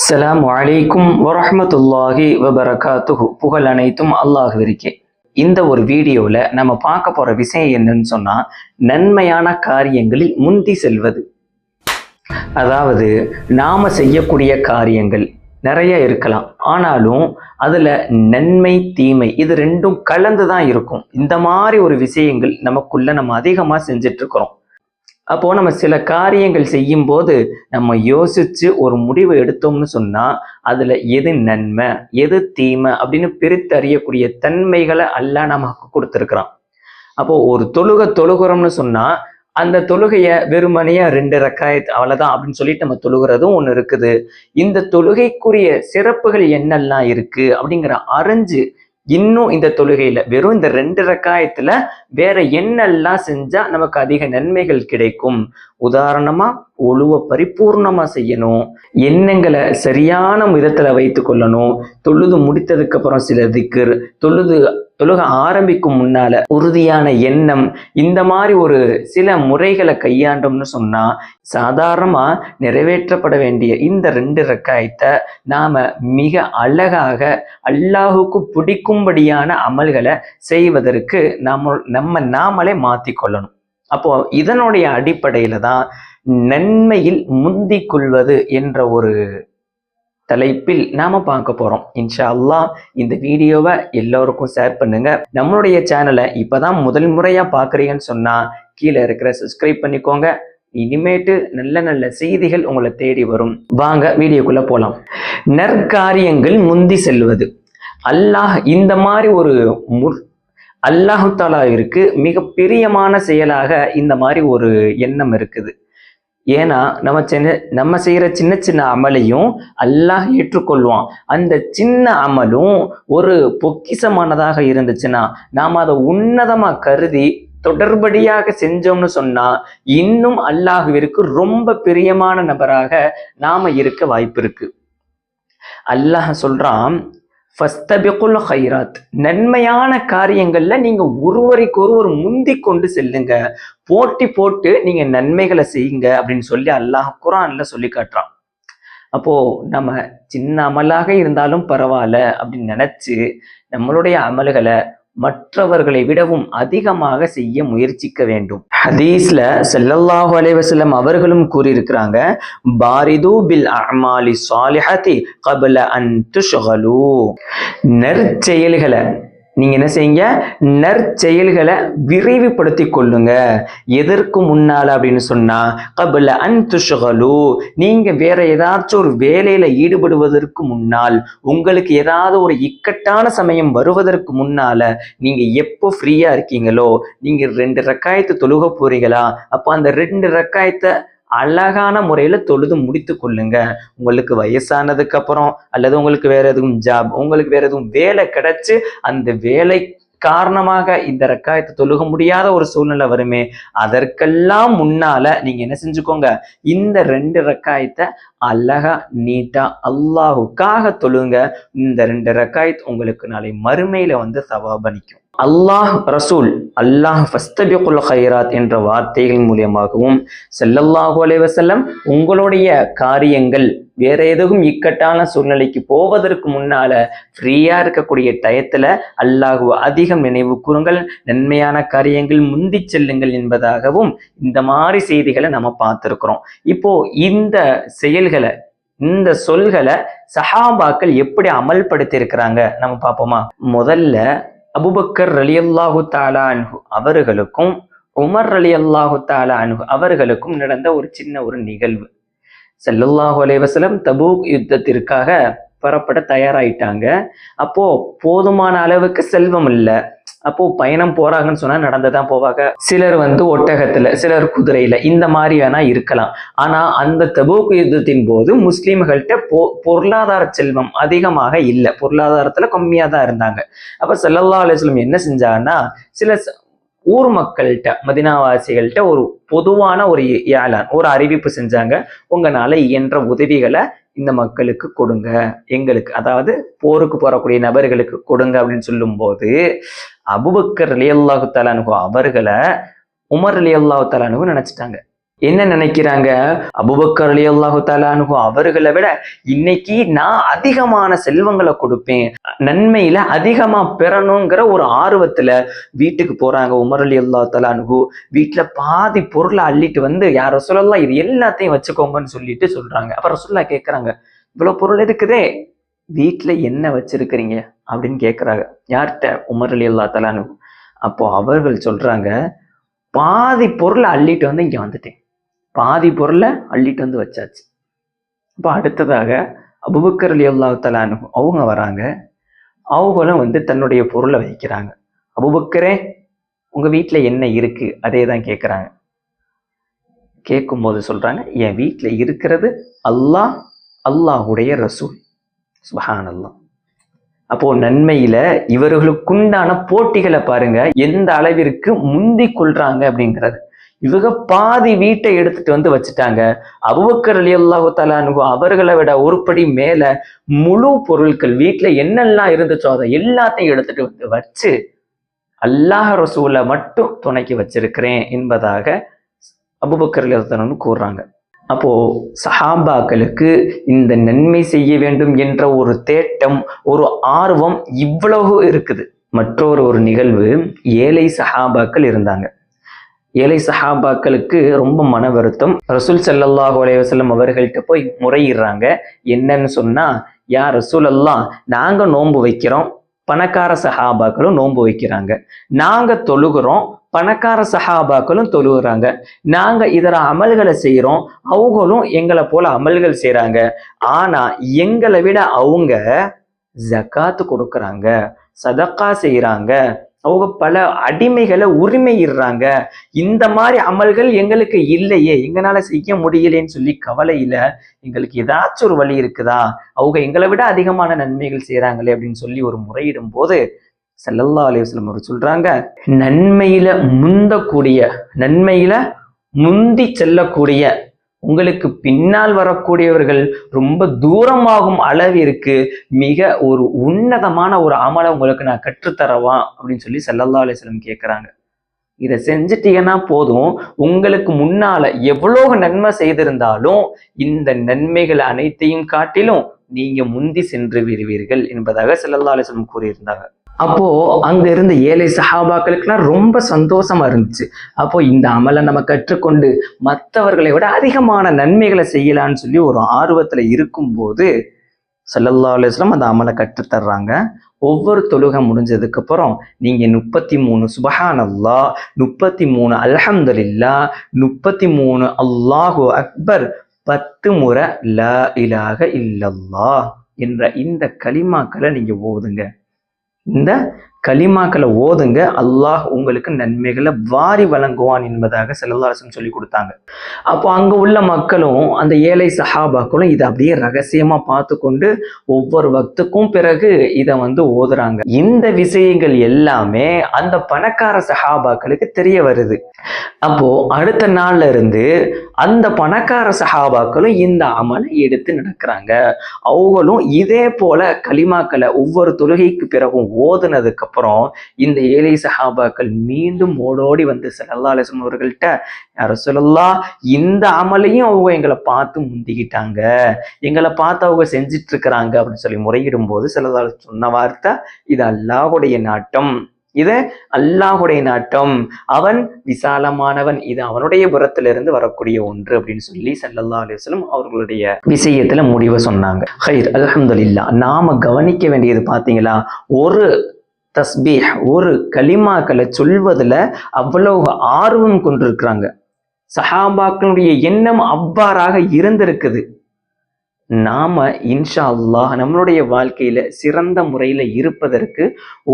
அஸ்லாம் வலைக்கும் வரமத்துல்லாஹி வபரகாத்துஹு. புகழ் அனைத்தும் அல்லாஹ்விற்கே. இந்த ஒரு வீடியோவில் நம்ம பார்க்க போகிற விஷயம் என்னன்னு சொன்னால் நன்மையான காரியங்களில் முந்தி செல்வது. அதாவது நாம் செய்யக்கூடிய காரியங்கள் நிறைய இருக்கலாம். ஆனாலும் அதில் நன்மை தீமை இது ரெண்டும் கலந்து தான் இருக்கும். இந்த மாதிரி ஒரு விஷயங்கள் நமக்குள்ளே நம்ம அதிகமாக செஞ்சிட்ருக்கிறோம். அப்போது நம்ம சில காரியங்கள் செய்யும்போது நம்ம யோசித்து ஒரு முடிவு எடுத்தோம்னு சொன்னால் அதில் எது நன்மை எது தீமை அப்படின்னு பிரித்தறியக்கூடிய தன்மைகளை அல்லா நமக்கு கொடுத்துருக்குறான். அப்போது ஒரு தொழுகை தொழுகிறோம்னு சொன்னால் அந்த தொழுகையை வெறுமனையா ரெண்டு ரக்காயத் அவ்வளோதான் அப்படின்னு சொல்லிட்டு நம்ம தொழுகிறதும் ஒன்று இருக்குது. இந்த தொழுகைக்குரிய சிறப்புகள் என்னெல்லாம் இருக்கு அப்படிங்கிற அறிஞ்சு இன்னும் இந்த தொழுகையில வெறும் இந்த ரெண்டு ரக்காயத்துல வேற என்னெல்லாம் செஞ்சா நமக்கு அதிக நன்மைகள் கிடைக்கும்? உதாரணமா ஒழுவ பரிபூர்ணமா செய்யணும் எண்ணங்களை சரியான விதத்துல வைத்து கொள்ளணும் தொழுது முடித்ததுக்கு அப்புறம் சில திக்கர் தொழுது தொழுக ஆரம்பிக்கும் முன்னால உறுதியான எண்ணம் இந்த மாதிரி ஒரு சில முறைகளை கையாண்டோம்னு சொன்னா சாதாரணமா நிறைவேற்றப்பட வேண்டிய இந்த ரெண்டு ரக்காயத்தை நாம மிக அழகாக அல்லாஹுக்கு பிடிக்கும்படியான அமல்களை செய்வதற்கு நம்ம நம்ம நாமளே மாத்தி கொள்ளணும். அப்போ இதனுடைய அடிப்படையில தான் நன்மையில் முந்திக் கொள்வது என்ற ஒரு தலைப்பில் நாம பார்க்க போறோம். இன்ஷா அல்லாஹ் இந்த வீடியோவை எல்லோருக்கும் ஷேர் பண்ணுங்க. நம்மளுடைய சேனலை இப்பதான் முதல் முறையா பாக்குறீங்கன்னு சொன்னா கீழே இருக்கிற சப்ஸ்கிரைப் பண்ணிக்கோங்க. இனிமேட்டு நல்ல நல்ல செய்திகள் உங்களை தேடி வரும். வாங்க வீடியோக்குள்ள போலாம். நற்காரியங்கள் முந்தி செல்வது. அல்லாஹ் இந்த மாதிரி ஒரு முற் அல்லாஹு தாலாவிற்கு மிக பிரியமான செயலாக இந்த மாதிரி ஒரு எண்ணம் இருக்குது. ஏன்னா நம்ம சின்ன நம்ம செய்கிற சின்ன சின்ன அமலையும் அல்லாஹ் ஏற்றுக்கொள்வான். அந்த சின்ன அமலும் ஒரு பொக்கிசமானதாக இருந்துச்சுன்னா நாம் அதை உன்னதமாக கருதி தொடர்படியாக செஞ்சோம்னு சொன்னா இன்னும் அல்லாஹுவிற்கு ரொம்ப பிரியமான நபராக நாம இருக்க வாய்ப்பு இருக்கு. அல்லாஹ் சொல்றான் ஃபஸ்தபிகுல் ஹைராத். நன்மையான காரியங்களில் நீங்கள் ஒருவருக்கு ஒருவர் முந்தி கொண்டு செல்லுங்க. போட்டி போட்டு நீங்கள் நன்மைகளை செய்யுங்க அப்படின்னு சொல்லி அல்லாஹ் குரான்ல சொல்லி காட்டுறான். அப்போ நம்ம சின்ன அமலாக இருந்தாலும் பரவாயில்ல அப்படின்னு நினச்சி நம்மளுடைய அமல்களை மற்றவர்களை விடவும் அதிகமாக செய்ய முயற்சிக்க வேண்டும். ஹதீஸ்ல செல்லல்லாஹு அலைவசல்லம் அவர்களும் கூறியிருக்கிறாங்க பாரிது பில் அமாலி சாலிஹதி கபல அன் துஷகலு. நற்செயல்களை நீங்க என்ன செய்யுங்க? நற்செயல்களை விரைவுபடுத்தி கொள்ளுங்க. எதற்கு முன்னால அப்படின்னு சொன்னா கபல அன் துஷ்கலு. நீங்க வேற ஏதாச்சும் ஒரு வேலையில ஈடுபடுவதற்கு முன்னால் உங்களுக்கு ஏதாவது ஒரு இக்கட்டான சமயம் வருவதற்கு முன்னால நீங்க எப்போ ஃப்ரீயா இருக்கீங்களோ நீங்க ரெண்டு ரக்காயத்தை தொழுக போறீங்களா? அப்போ அந்த ரெண்டு ரக்காயத்தை அழகான முறையில் தொழுது முடித்து கொள்ளுங்க. உங்களுக்கு வயசானதுக்கு அப்புறம் அல்லது உங்களுக்கு வேற எதுவும் ஜாப் உங்களுக்கு வேற எதுவும் வேலை கிடைச்சு அந்த வேலை காரணமாக இந்த ரக்காயத்தை தொழுக முடியாத ஒரு சூழ்நிலை வருமே அதற்கெல்லாம் முன்னால நீங்க என்ன செஞ்சுக்கோங்க. இந்த ரெண்டு ரக்காயத்தை அழகா நீட்டா அல்லாஹுக்காக தொழுங்க. இந்த ரெண்டு ரக்காயத் உங்களுக்கு நாளை மறுமையில வந்து சவாபனிக்கும் அல்லாஹ் ரசூல் அல்லாஹ் ஃபஸ்தபிகுல் ஹைராத் என்ற வார்த்தைகள் மூலியமாகவும் செல்லல்லாஹு அலைவசல்லம் உங்களுடைய காரியங்கள் வேற எதுவும் இக்கட்டான சூழ்நிலைக்கு போவதற்கு முன்னால ஃப்ரீயா இருக்கக்கூடிய டயத்துல அல்லாஹு அதிகம் நினைவு கூறுங்கள் நன்மையான காரியங்கள் முந்தி செல்லுங்கள் என்பதாகவும் இந்த மாதிரி செய்திகளை நம்ம பார்த்துருக்குறோம். இப்போ இந்த செயல்களை இந்த சொல்களை சஹாபாக்கள் எப்படி அமல்படுத்தி இருக்கிறாங்க நம்ம பார்ப்போமா? முதல்ல அபுபக்கர் அலி அல்லாஹு தாலா அன்ஹு அவர்களுக்கும் உமர் அலி அல்லாஹு தாலா அன்ஹு அவர்களுக்கும் நடந்த ஒரு சின்ன ஒரு நிகழ்வு. செல்லுல்லாஹு அலைவசலம் தபூக் யுத்தத்திற்காக புறப்பட தயாராயிட்டாங்க. அப்போ போதுமான அளவுக்கு செல்வம் இல்லை. அப்போ பயணம் போறாங்கன்னு சொன்னா நடந்துதான் போவாங்க. சிலர் வந்து ஒட்டகத்துல சிலர் குதிரையில இந்த மாதிரி வேணா இருக்கலாம். ஆனா அந்த தபூக் யுத்தத்தின் போது முஸ்லீம்கள்கிட்ட பொ பொருளாதார செல்வம் அதிகமாக இல்லை. பொருளாதாரத்துல கம்மியா தான் இருந்தாங்க. அப்ப செல்லல்லா அலுவலம் என்ன செஞ்சாங்கன்னா சில ஊர் மக்கள்கிட்ட மதினாவாசிகள்கிட்ட ஒரு பொதுவான ஒரு ஏலான் ஒரு அறிவிப்பு செஞ்சாங்க. உங்களால இயன்ற உதவிகளை இந்த மக்களுக்கு கொடுங்க. எங்களுக்கு அதாவது போருக்கு போறக்கூடிய நபர்களுக்கு கொடுங்க அப்படின்னு சொல்லும்போது அபுபக்கர் அலி அல்லாஹு தலானுகு அவர்களை உமர் அலி அல்லாஹு தலானுகு நினைச்சிட்டாங்க. என்ன நினைக்கிறாங்க? அபுபக்கர் அலி அல்லாஹு தாலானுகு அவர்களை விட இன்னைக்கு நான் அதிகமான செல்வங்களை கொடுப்பேன். நன்மையில அதிகமா பெறணுங்கிற ஒரு ஆர்வத்துல வீட்டுக்கு போறாங்க உமர் அலி அல்லா தலானுகு வீட்டுல பாதி பொருளை அள்ளிட்டு வந்து யார் சொல்லலாம் இது எல்லாத்தையும் வச்சுக்கோங்கன்னு சொல்லிட்டு சொல்றாங்க. அப்ப ரசுல்லா கேக்குறாங்க இவ்வளவு பொருள் இருக்குதே வீட்டுல என்ன வச்சிருக்கிறீங்க? அப்படின்னு கேக்குறாங்க. யார்கிட்ட? உமர் அலி அல்லா தலானு அப்போ அவர்கள் சொல்றாங்க பாதி பொருளை அள்ளிட்டு வந்து இங்க வந்துட்டேன். பாதி பொருளை அள்ளிட்டு வந்து வச்சாச்சு. இப்போ அடுத்ததாக அபுபக்கர் அலி அல்லா தலானு அவங்க வராங்க. அவங்களும் வந்து தன்னுடைய பொருளை வைக்கிறாங்க. அபுபக்கரே உங்கள் வீட்டில் என்ன இருக்குது அதே தான் கேட்குறாங்க கேட்கும்போது சொல்கிறாங்க என் வீட்டில் இருக்கிறது அல்லாஹ் அல்லாஹுடைய ரசூல். சுபஹான் அல்லாஹ் அப்போ நன்மையில இவர்களுக்குண்டான போட்டிகளை பாருங்க எந்த அளவிற்கு முந்தி கொள்றாங்க அப்படிங்கிறது. இவங்க பாதி வீட்டை எடுத்துட்டு வந்து வச்சுட்டாங்க. அபுபக்கர் அலி அல்லாஹு தலானு அவர்களை விட ஒருபடி மேல முழு பொருட்கள் வீட்டுல என்னெல்லாம் இருந்துச்சோ அதை எல்லாத்தையும் எடுத்துட்டு வந்து வச்சு அல்லாஹ் ரசூலை மட்டும் துணைக்கு வச்சிருக்கிறேன் என்பதாக அபுபக்கர் அலி அல்லாஹு கூறுறாங்க. அப்போ சஹாபாக்களுக்கு இந்த நன்மை செய்ய வேண்டும் என்ற ஒரு தேட்டம் ஒரு ஆர்வம் இவ்வளவு இருக்குது. மற்றொரு ஒரு நிகழ்வு ஏழை சஹாபாக்கள் இருந்தாங்க. ஏழை சஹாபாக்களுக்கு ரொம்ப மன வருத்தம். ரசூல் சல்லாஹ் அலைவசல்லம் அவர்கள்ட்ட போய் முறையிடுறாங்க. என்னன்னு சொன்னா யா ரசூல் அல்லாஹ் நாங்க நோன்பு வைக்கிறோம். பணக்கார சஹாபாக்களும் நோன்பு வைக்கிறாங்க. நாங்க தொழுகிறோம். பணக்கார சஹாபாக்களும் தொழுகிறாங்க. நாங்க இதர அமல்களை செய்யறோம் அவங்களும் எங்களை போல அமல்கள் செய்கிறாங்க ஆனா எங்களை விட அவங்க ஜக்காத்து கொடுக்குறாங்க. சதக்கா செய்யறாங்க அவங்க பல அடிமைகளை உரிமையிடுறாங்க. இந்த மாதிரி அமல்கள் எங்களுக்கு இல்லையே. எங்களால செய்ய முடியலைன்னு சொல்லி கவலையில எங்களுக்கு ஏதாச்சும் ஒரு வழி இருக்குதா? அவங்க எங்களை விட அதிகமான நன்மைகள் செய்யறாங்களே அப்படின்னு சொல்லி ஒரு முறையிடும் போது செல்லல்லா அலைஹி அவர் சொல்றாங்க நன்மையில முந்தக்கூடிய நன்மையில முந்தி செல்லக்கூடிய உங்களுக்கு பின்னால் வரக்கூடியவர்கள் ரொம்ப தூரமாகும் அளவிற்கு மிக ஒரு உன்னதமான ஒரு அமலை உங்களுக்கு நான் கற்றுத்தரவா? அப்படின்னு சொல்லி செல்லல்லா அலிஸ்லம் கேட்குறாங்க இதை செஞ்சிட்டீங்கன்னா போதும். உங்களுக்கு முன்னால எவ்வளோ நன்மை செய்திருந்தாலும் இந்த நன்மைகள் அனைத்தையும் காட்டிலும் நீங்க முந்தி சென்று விடுவீர்கள் என்பதாக செல்லல்லா அலிஸ்லம் கூறியிருந்தாங்க. அப்போ அங்க இருந்த ஏழை சஹாபாக்களுக்கெல்லாம் ரொம்ப சந்தோஷமா இருந்துச்சு. அப்போ இந்த அமலை நம்ம கற்றுக்கொண்டு மற்றவர்களை விட அதிகமான நன்மைகளை செய்யலான்னு சொல்லி ஒரு ஆர்வத்துல இருக்கும்போது சல்லல்லா அலுவலம் அந்த அமலை கற்றுத்தர்றாங்க ஒவ்வொரு தொழுகை முடிஞ்சதுக்கு அப்புறம் நீங்க முப்பத்தி மூணு சுபஹான் அல்லாஹ் முப்பத்தி மூணு அல்ஹம்துலில்லா முப்பத்தி மூணு அல்லாஹு அக்பர் பத்து முறை ல இலாக இல்லல்லா என்ற இந்த கலிமாக்களை நீங்க ஓதுங்க. இந்த கலிமாக்களை ஓதுங்க. அல்லாஹ் உங்களுக்கு நன்மைகளை வாரி வழங்குவான் என்பதாக செல்லல்லாசன் சொல்லி கொடுத்தாங்க. அப்போ அங்கே உள்ள மக்களும் அந்த ஏழை சஹாபாக்களும் இதை அப்படியே ரகசியமாக பார்த்து கொண்டு ஒவ்வொரு வக்துக்கும் பிறகு இதை வந்து ஓதுறாங்க. இந்த விஷயங்கள் எல்லாமே அந்த பணக்கார சஹாபாக்களுக்கு தெரிய வருது. அப்போ அடுத்த நாள்ல இருந்து அந்த பணக்கார சஹாபாக்களும் இந்த அமலை எடுத்து நடக்கிறாங்க. அவங்களும் இதே போல களிமாக்களை ஒவ்வொரு தொழுகைக்கு பிறகும் ஓதுனதுக்கு அப்புறம் இந்த ஏழை சஹாபாக்கள் மீண்டும் ஓடோடி வந்து செல்லல்லா அலைஹி அவர்கள்ட்ட யார சொல்லலாம் இந்த அமலையும் அவங்க எங்களை பார்த்து முந்திக்கிட்டாங்க. எங்களை பார்த்து அவங்க செஞ்சிட்டு இருக்கிறாங்க அப்படின்னு சொல்லி முறையிடும் போது செல்லல்லா சொன்ன வார்த்தை இது அல்லாஹுடைய நாட்டம். இது அல்லாஹுடைய நாட்டம். அவன் விசாலமானவன். இது அவனுடைய புறத்திலிருந்து வரக்கூடிய ஒன்று அப்படின்னு சொல்லி சல்லல்லா அலிஸ்லம் அவர்களுடைய விஷயத்துல முடிவை சொன்னாங்க. ஹைர் அலமதுல்லா நாம கவனிக்க வேண்டியது பாத்தீங்களா? ஒரு தஸ்பீஹ் ஒரு கலிமாக்களை சொல்வதில் அவ்வளவு ஆர்வம் கொண்டிருக்கிறாங்க. சஹாபாக்களுடைய எண்ணம் அவ்வாறாக இருந்திருக்குது. நாம இன்ஷா அல்லாஹ் நம்மளுடைய வாழ்க்கையில சிறந்த முறையில இருப்பதற்கு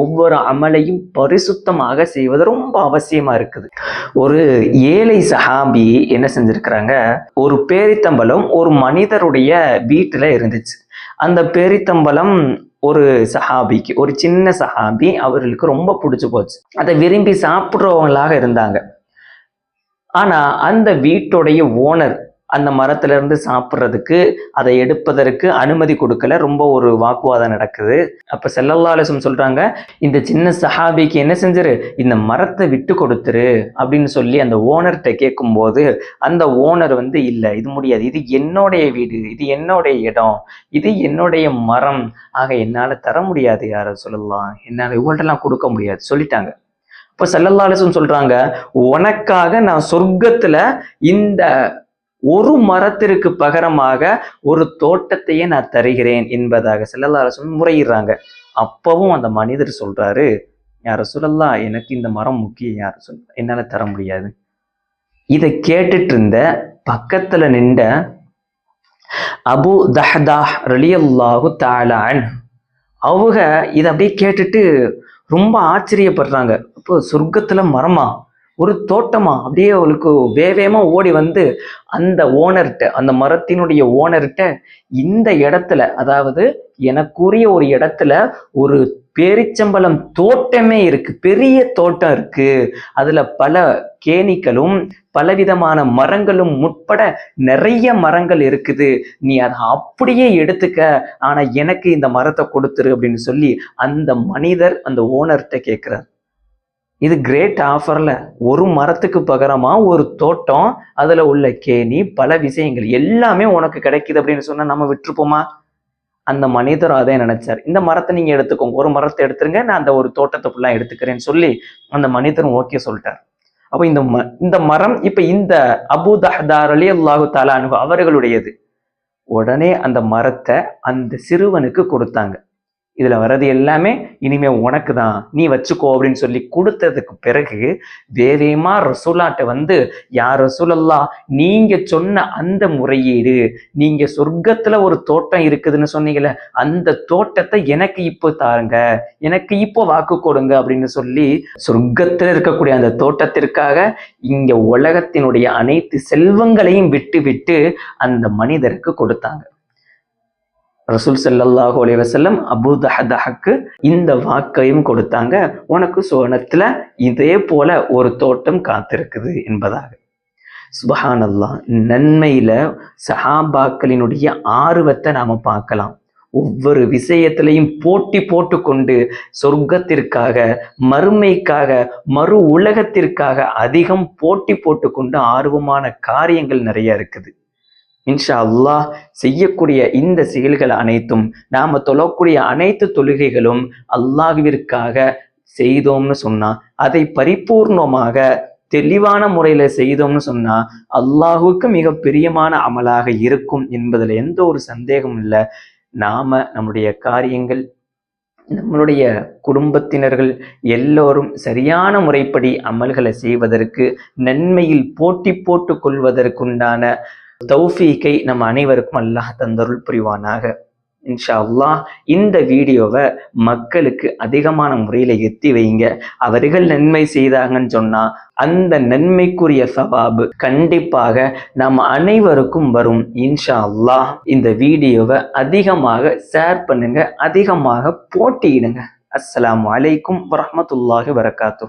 ஒவ்வொரு அமலையும் பரிசுத்தமாக செய்வது ரொம்ப அவசியமா இருக்குது. ஒரு ஏழை சஹாபி என்ன செஞ்சிருக்கிறாங்க? ஒரு பேரித்தம்பலம் ஒரு மனிதருடைய வீட்டுல இருந்துச்சு. அந்த பேரித்தம்பலம் ஒரு சஹாபிக்கு ஒரு சின்ன சஹாபி அவர்களுக்கு ரொம்ப பிடிச்சி போச்சு. அதை விரும்பி சாப்பிட்றவங்களாக இருந்தாங்க. ஆனால் அந்த வீட்டுடைய ஓனர் அந்த மரத்திலிருந்து சாப்பிட்றதுக்கு அதை எடுப்பதற்கு அனுமதி கொடுக்கல. ரொம்ப ஒரு வாக்குவாதம் நடக்குது. அப்போ செல்லல்லா அலிசம் சொல்கிறாங்க இந்த சின்ன சஹாபிக்கு என்ன செஞ்சிரு? இந்த மரத்தை விட்டு கொடுத்துரு அப்படின்னு சொல்லி அந்த ஓனர்கிட்ட கேட்கும்போது அந்த ஓனர் வந்து இல்லை இது முடியாது. இது என்னுடைய வீடு. இது என்னுடைய இடம். இது என்னுடைய மரம். ஆக என்னால் தர முடியாது யார சொல்லலாம் என்னால் இவங்கள்ட்டெல்லாம் கொடுக்க முடியாது. சொல்லிட்டாங்க. இப்போ செல்லல்லாலிசம் சொல்கிறாங்க உனக்காக நான் சொர்க்கத்தில் இந்த ஒரு மரத்திற்கு பகரமாக ஒரு தோட்டத்தையே நான் தருகிறேன் என்பதாக செல்லல்லாலிசம் முறையிடுறாங்க. அப்பவும் அந்த மனிதர் சொல்றாரு யார சொல்லலாம் எனக்கு இந்த மரம் முக்கியம் யார சொல் என்னால தர முடியாது. இதை கேட்டுட்டு இருந்த பக்கத்துல நின்ற அபு தஹ்தா ரலியல்லாஹு தாலான் அவங்க இதை அப்படியே கேட்டுட்டு ரொம்ப ஆச்சரியப்படுறாங்க. அப்போ சொர்க்கத்துல மரமா? ஒரு தோட்டமா அப்படியே அவளுக்கு வேவேமா ஓடி வந்து அந்த ஓனர்கிட்ட அந்த மரத்தினுடைய ஓனர்கிட்ட இந்த இடத்துல அதாவது எனக்குரிய ஒரு இடத்துல ஒரு பேரிச்சம்பளம் தோட்டமே இருக்கு பெரிய தோட்டம் இருக்கு. அதுல பல கேணிகளும் பலவிதமான மரங்களும் உட்பட நிறைய மரங்கள் இருக்குது. நீ அதை அப்படியே எடுத்துக்க ஆனா எனக்கு இந்த மரத்தை கொடுத்துரு அப்படின்னு சொல்லி அந்த மனிதர் அந்த ஓனர்கிட்ட கேட்கிறார் இது கிரேட் ஆஃபரில் ஒரு மரத்துக்கு பகரமாக ஒரு தோட்டம் அதில் உள்ள கேணி பல விஷயங்கள் எல்லாமே உனக்கு கிடைக்குது அப்படின்னு சொன்னால் நம்ம விட்டுருப்போமா? அந்த மனிதர் அதே நினைச்சார். இந்த மரத்தை நீங்கள் எடுத்துக்கோங்க. ஒரு மரத்தை எடுத்துருங்க. நான் அந்த ஒரு தோட்டத்தை ஃபுல்லாக எடுத்துக்கிறேன்னு சொல்லி அந்த மனிதரும் ஓகே சொல்லிட்டார். அப்போ இந்த ம இந்த மரம் இப்போ இந்த அபு தஹதார் அலி அல்லாஹு தாலா அவர்களுடையது. உடனே அந்த மரத்தை அந்த சிறுவனுக்கு கொடுத்தாங்க. இதில் வர்றது எல்லாமே இனிமே உனக்கு தான் நீ வச்சுக்கோ அப்படின்னு சொல்லி கொடுத்ததுக்கு பிறகு வேவேமா ரசூலாட்ட வந்து யார் ரசூலல்லா நீங்க சொன்ன அந்த முறையீடு நீங்க சொர்க்கத்துல ஒரு தோட்டம் இருக்குதுன்னு சொன்னீங்கல்ல அந்த தோட்டத்தை எனக்கு இப்போ தாருங்க. எனக்கு இப்போ வாக்கு கொடுங்க அப்படின்னு சொல்லி சொர்க்கத்துல இருக்கக்கூடிய அந்த தோட்டத்திற்காக இங்க உலகத்தினுடைய அனைத்து செல்வங்களையும் விட்டு விட்டு அந்த மனிதருக்கு கொடுத்தாங்க. ரசூல் ஸல்லல்லாஹு அலைஹி வசல்லம் அபு தஹதஹக்கு இந்த வாக்கையும் கொடுத்தாங்க. உனக்கு சோனத்துல இதே போல ஒரு தோட்டம் காத்திருக்குது என்பதாக. சுபஹானல்லாஹ் நன்மையில சஹாபாக்களினுடைய ஆர்வத்தை நாம பார்க்கலாம். ஒவ்வொரு விஷயத்திலையும் போட்டி போட்டுக்கொண்டு சொர்க்கத்திற்காக மறுமைக்காக மறு உலகத்திற்காக அதிகம் போட்டி போட்டுக்கொண்டு ஆர்வமான காரியங்கள் நிறைய இருக்குது. இன்ஷா அல்லாஹ் செய்யக்கூடிய இந்த செயல்கள் அனைத்தும் நாம தொழக்கூடிய அனைத்து தொழுகைகளும் அல்லாஹ்விற்காக செய்தோம்னு சொன்னா அதை பரிபூர்ணமாக தெளிவான முறையில செய்தோம்னு சொன்னா அல்லாஹுக்கு மிக பிரியமான அமலாக இருக்கும் என்பதுல எந்த ஒரு சந்தேகமும் இல்லை. நாம நம்முடைய காரியங்கள் நம்மளுடைய குடும்பத்தினர்கள் எல்லோரும் சரியான முறைப்படி அமல்களை செய்வதற்கு நன்மையில் போட்டி போட்டுக் கொள்வதற்குண்டான தௌஃபீக்கை நம்ம அனைவருக்கும் அல்லாஹ் தந்தருள் புரிவானாக. இன்ஷா அல்லாஹ் இந்த வீடியோவை மக்களுக்கு அதிகமான முறையில் எத்தி வைங்க. அவர்கள் நன்மை செய்தாங்கன்னு சொன்னால் அந்த நன்மைக்குரிய சவாபு கண்டிப்பாக நம்ம அனைவருக்கும் வரும். இன்ஷா அல்லாஹ் இந்த வீடியோவை அதிகமாக ஷேர் பண்ணுங்க அதிகமாக போட்டியிடுங்க. அஸ்லாம் அலைக்கும் வரமத்துல்லாஹி வரகாத்தும்